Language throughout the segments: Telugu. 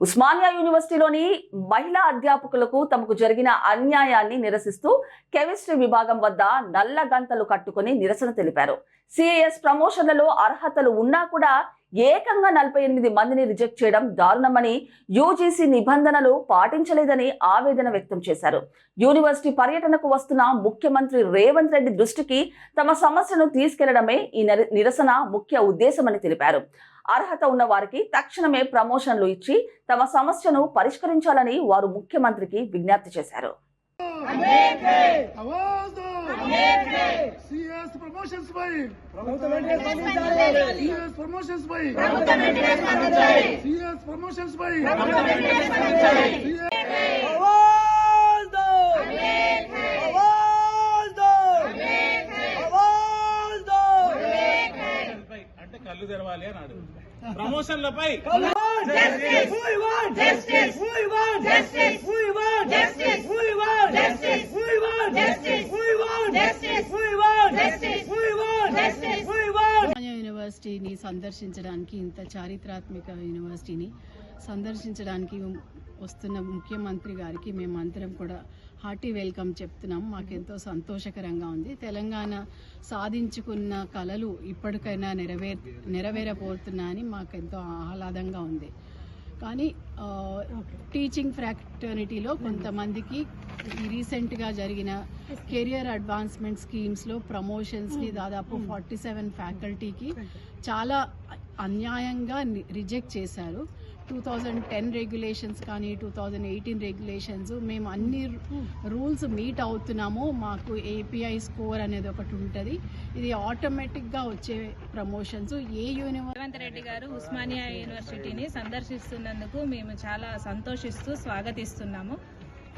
ఉస్మానియా యూనివర్సిటీలోని మహిళా అధ్యాపకులకు తమకు జరిగిన అన్యాయాన్ని నిరసిస్తూ కెమిస్ట్రీ విభాగం వద్ద నల్ల గంతలు కట్టుకుని నిరసన తెలిపారు. సిఏఎస్ ప్రమోషన్లలో అర్హతలు ఉన్నా కూడా ఏకంగా నలభై ఎనిమిది మందిని రిజెక్ట్ చేయడం దారుణమని యూజీసీ నిబంధనలు పాటించలేదని ఆవేదన వ్యక్తం చేశారు. యూనివర్సిటీ పర్యటనకు వస్తున్న ముఖ్యమంత్రి రేవంత్ రెడ్డి దృష్టికి తమ సమస్యను తీసుకెళ్ళడమే ఈ నిరసన ముఖ్య ఉద్దేశమని తెలిపారు. అర్హత ఉన్న వారికి తక్షణమే ప్రమోషన్లు ఇచ్చి తమ సమస్యను పరిష్కరించాలని వారు ముఖ్యమంత్రికి విజ్ఞప్తి చేశారు. ప్రమోషన్స్ కళ్ళు తెరవాలి అని అడుగు ప్రమోషన్లపై యూనివర్సిటీని సందర్శించడానికి ఇంత చారిత్రాత్మక యూనివర్సిటీని సందర్శించడానికి వస్తున్న ముఖ్యమంత్రి గారికి మేమందరం కూడా హార్టీ వెల్కమ్ చెప్తున్నాం. మాకెంతో సంతోషకరంగా ఉంది. తెలంగాణ సాధించుకున్న కళలు ఇప్పటికైనా నెరవేర్ నెరవేరబోతున్నాయని మాకెంతో ఆహ్లాదంగా ఉంది. కానీ టీచింగ్ ఫ్రాక్టర్నిటీలో కొంతమందికి రీసెంట్గా జరిగిన కెరియర్ అడ్వాన్స్మెంట్ స్కీమ్స్లో ప్రమోషన్స్ని దాదాపు ఫార్టీ సెవెన్ ఫ్యాకల్టీకి చాలా అన్యాయంగా రిజెక్ట్ చేశారు. టూ థౌజండ్ టెన్ రెగ్యులేషన్స్ కానీ టూ థౌజండ్ ఎయిటీన్ రెగ్యులేషన్స్ మేము అన్ని రూల్స్ మీట్ అవుతున్నాము. మాకు ఏపీఐ స్కోర్ అనేది ఒకటి ఉంటుంది. ఇది ఆటోమేటిక్గా వచ్చే ప్రమోషన్స్ ఏ యూనివర్సిటీ రేవంత్ రెడ్డి గారు ఉస్మానియా యూనివర్సిటీని సందర్శిస్తున్నందుకు మేము చాలా సంతోషిస్తూ స్వాగతిస్తున్నాము.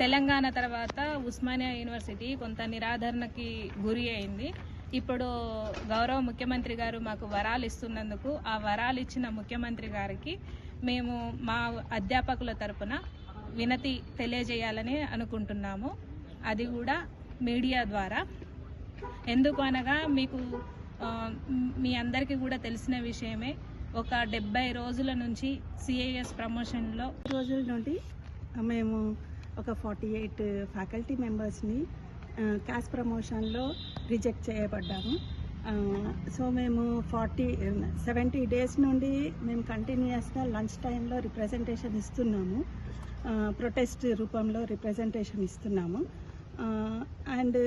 తెలంగాణ తర్వాత ఉస్మానియా యూనివర్సిటీ కొంత నిరాదరణకి గురి అయింది. ఇప్పుడు గౌరవ ముఖ్యమంత్రి గారు మాకు వరాలు ఇస్తున్నందుకు ఆ వరాలు ఇచ్చిన ముఖ్యమంత్రి గారికి మేము మా అధ్యాపకుల తరపున వినతి తెలియజేయాలని అనుకుంటున్నాము. అది కూడా మీడియా ద్వారా. ఎందుకు అనగా మీకు మీ అందరికీ కూడా తెలిసిన విషయమే ఒక డెబ్బై రోజుల నుంచి సిఐఎస్ ప్రమోషన్లో రోజుల నుండి మేము ఒక ఫార్టీ ఎయిట్ ఫ్యాకల్టీ మెంబర్స్ని క్యాష్ ప్రమోషన్లో రిజెక్ట్ చేయబడ్డాము. సో మేము ఫార్టీ సెవెంటీ డేస్ నుండి మేము కంటిన్యూస్గా లంచ్ టైంలో రిప్రజెంటేషన్ ఇస్తున్నాము. ప్రొటెస్ట్ రూపంలో రిప్రజెంటేషన్ ఇస్తున్నాము. అండ్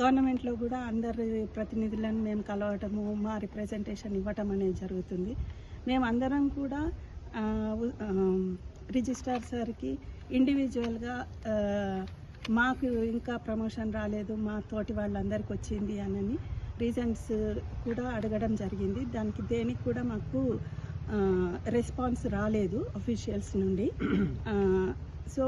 గవర్నమెంట్లో కూడా అందరి ప్రతినిధులను మేము కలవటము మా రిప్రజెంటేషన్ ఇవ్వటం అనేది జరుగుతుంది. మేము అందరం కూడా రిజిస్ట్రార్ సార్కి ఇండివిజువల్గా మాకు ఇంకా ప్రమోషన్ రాలేదు మా తోటి వాళ్ళందరికీ వచ్చింది అనని రీజన్స్ కూడా అడగడం జరిగింది. దానికి దేనికి కూడా మాకు రెస్పాన్స్ రాలేదు అఫీషియల్స్ నుండి. సో